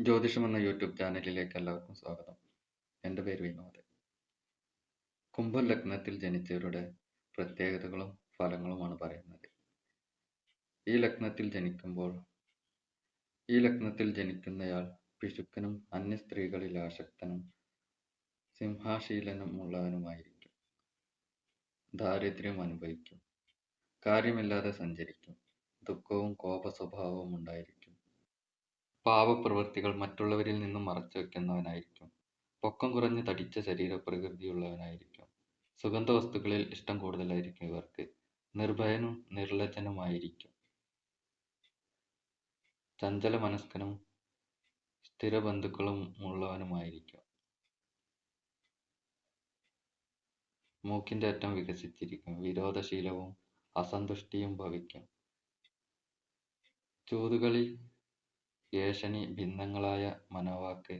ജ്യോതിഷം എന്ന യൂട്യൂബ് ചാനലിലേക്ക് എല്ലാവർക്കും സ്വാഗതം. എന്റെ പേര് വിനോദ്. കുംഭ ലഗ്നത്തിൽ ജനിച്ചവരുടെ പ്രത്യേകതകളും ഫലങ്ങളുമാണ് പറയുന്നത്. ഈ ലഗ്നത്തിൽ ജനിക്കുമ്പോൾ ഈ ലഗ്നത്തിൽ ജനിക്കുന്നയാൾ പിശുക്കനും അന്യ സ്ത്രീകളിൽ ആസക്തനും സിംഹാശീലനുമുള്ളവനുമായിരിക്കും ദാരിദ്ര്യം അനുഭവിക്കും. കാര്യമില്ലാതെ സഞ്ചരിക്കും. ദുഃഖവും കോപ സ്വഭാവവും ഉണ്ടായിരിക്കും. പാപപ്രവൃത്തികൾ മറ്റുള്ളവരിൽ നിന്നും മറച്ചു വെക്കുന്നവനായിരിക്കും. പൊക്കം കുറഞ്ഞ് തടിച്ച ശരീരപ്രകൃതിയുള്ളവനായിരിക്കും. സുഗന്ധവസ്തുക്കളിൽ ഇഷ്ടം കൂടുതലായിരിക്കും ഇവർക്ക്. നിർഭയനും നിർലജ്ജനുമായിരിക്കും. ചഞ്ചല മനസ്കനും സ്ഥിര ബന്ധുക്കളും ഉള്ളവനുമായിരിക്കും. മൂക്കിന്റെ അറ്റം വികസിച്ചിരിക്കും. വിരോധശീലവും അസന്തുഷ്ടിയും ഭവിക്കും. ചൂതുകളി ഏഷണി ഭിന്നങ്ങളായ മനോവാക്ക്.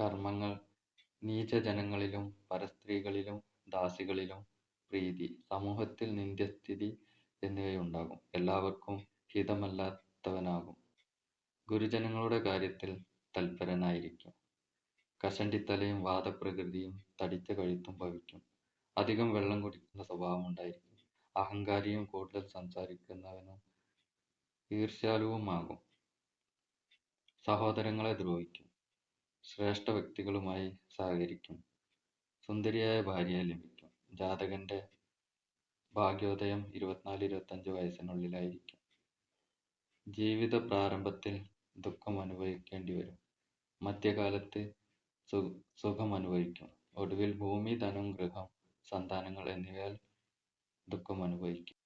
കർമ്മങ്ങൾ നീചജനങ്ങളിലും പരസ്ത്രീകളിലും ദാസികളിലും പ്രീതി സമൂഹത്തിൽ നിന്ദ്യസ്ഥിതി എന്നിവയുണ്ടാകും. എല്ലാവർക്കും ഹിതമല്ലാത്തവനാകും. ഗുരുജനങ്ങളുടെ കാര്യത്തിൽ തൽപരനായിരിക്കും. കഷണ്ടിത്തലയും വാദപ്രകൃതിയും തടിച്ച കഴുത്തും ഭവിക്കും. അധികം വെള്ളം കുടിക്കുന്ന സ്വഭാവം ഉണ്ടായിരിക്കും അഹങ്കാരിയും കൂടുതൽ സംസാരിക്കുന്നവനും ഈർഷ്യാലുവുമാകും. സഹോദരങ്ങളെ ദ്രോഹിക്കും. ശ്രേഷ്ഠ വ്യക്തികളുമായി സഹകരിക്കും. സുന്ദരിയായ ഭാര്യയെ ലഭിക്കും. ജാതകന്റെ ഭാഗ്യോദയം ഇരുപത്തിനാല് ഇരുപത്തഞ്ച് വയസ്സിനുള്ളിലായിരിക്കും. ജീവിത പ്രാരംഭത്തിൽ ദുഃഖം അനുഭവിക്കേണ്ടി വരും. മധ്യകാലത്ത് സു സുഖം അനുഭവിക്കും. ഒടുവിൽ ഭൂമി ധനം ഗൃഹം സന്താനങ്ങൾ എന്നിവയാൽ ദുഃഖം അനുഭവിക്കും.